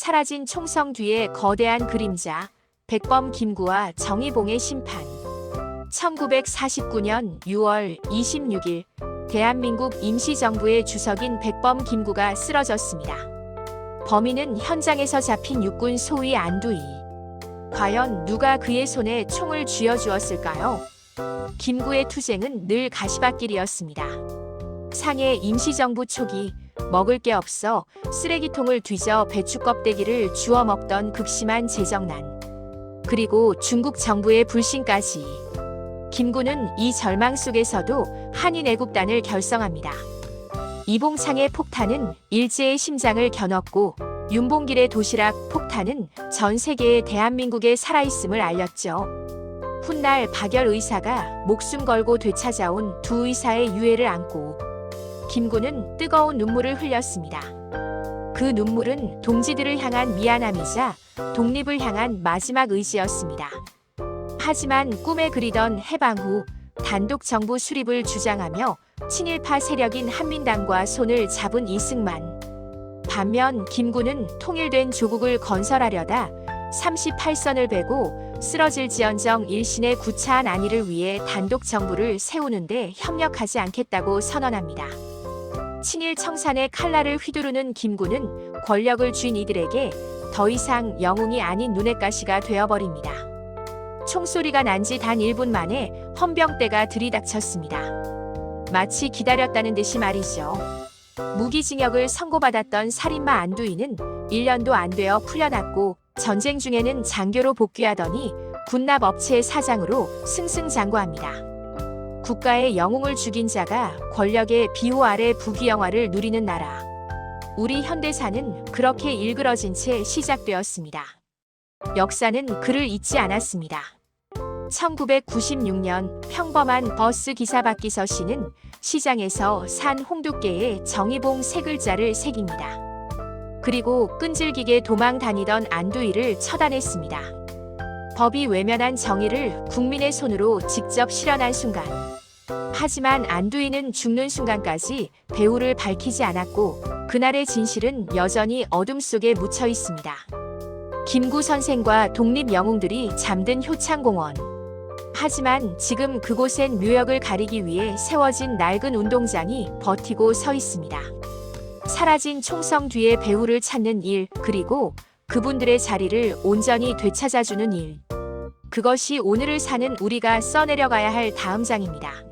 사라진 총성 뒤에 거대한 그림자, 백범 김구와 정의봉의 심판. 1949년 6월 26일 대한민국 임시정부의 주석인 백범 김구가 쓰러졌습니다. 범인은 현장에서 잡힌 육군 소위 안두희. 과연 누가 그의 손에 총을 쥐어주었을까요? 김구의 투쟁은 늘 가시밭길이었습니다. 상해 임시정부 초기 먹을 게 없어 쓰레기통을 뒤져 배추 껍데기를 주워 먹던 극심한 재정난. 그리고 중국 정부의 불신까지. 김구는 이 절망 속에서도 한인 애국단을 결성합니다. 이봉창의 폭탄은 일제의 심장을 겨눴고 윤봉길의 도시락 폭탄은 전 세계에 대한민국의 살아있음을 알렸죠. 훗날 박열 의사가 목숨 걸고 되찾아온 두 의사의 유해를 안고 김구는 뜨거운 눈물을 흘렸습니다. 그 눈물은 동지들을 향한 미안함이자 독립을 향한 마지막 의지였습니다. 하지만 꿈에 그리던 해방 후 단독 정부 수립을 주장하며 친일파 세력인 한민당과 손을 잡은 이승만. 반면 김구는 통일된 조국을 건설하려다 38선을 베고 쓰러질 지언정 일신의 구차한 안위를 위해 단독 정부를 세우는데 협력하지 않겠다고 선언합니다. 친일 청산의 칼날을 휘두르는 김구는 권력을 쥔 이들에게 더 이상 영웅이 아닌 눈의 가시가 되어버립니다. 총소리가 난 지 단 1분 만에 헌병대가 들이닥쳤습니다. 마치 기다렸다는 듯이 말이죠. 무기징역을 선고받았던 살인마 안두희는 1년도 안 되어 풀려났고 전쟁 중에는 장교로 복귀하더니 군납 업체 사장으로 승승장구합니다. 국가의 영웅을 죽인 자가 권력의 비호 아래 부귀영화를 누리는 나라. 우리 현대사는 그렇게 일그러진 채 시작되었습니다. 역사는 그를 잊지 않았습니다. 1996년 평범한 버스 기사 박기서 씨는 시장에서 산 홍두깨에 정의봉 세 글자를 새깁니다. 그리고 끈질기게 도망 다니던 안두희를 처단했습니다. 법이 외면한 정의를 국민의 손으로 직접 실현한 순간. 하지만 안두희는 죽는 순간까지 배후를 밝히지 않았고 그날의 진실은 여전히 어둠 속에 묻혀 있습니다. 김구 선생과 독립 영웅들이 잠든 효창공원. 하지만 지금 그곳엔 묘역을 가리기 위해 세워진 낡은 운동장이 버티고 서 있습니다. 사라진 총성 뒤의 배후를 찾는 일, 그리고 그분들의 자리를 온전히 되찾아주는 일. 그것이 오늘을 사는 우리가 써내려가야 할 다음 장입니다.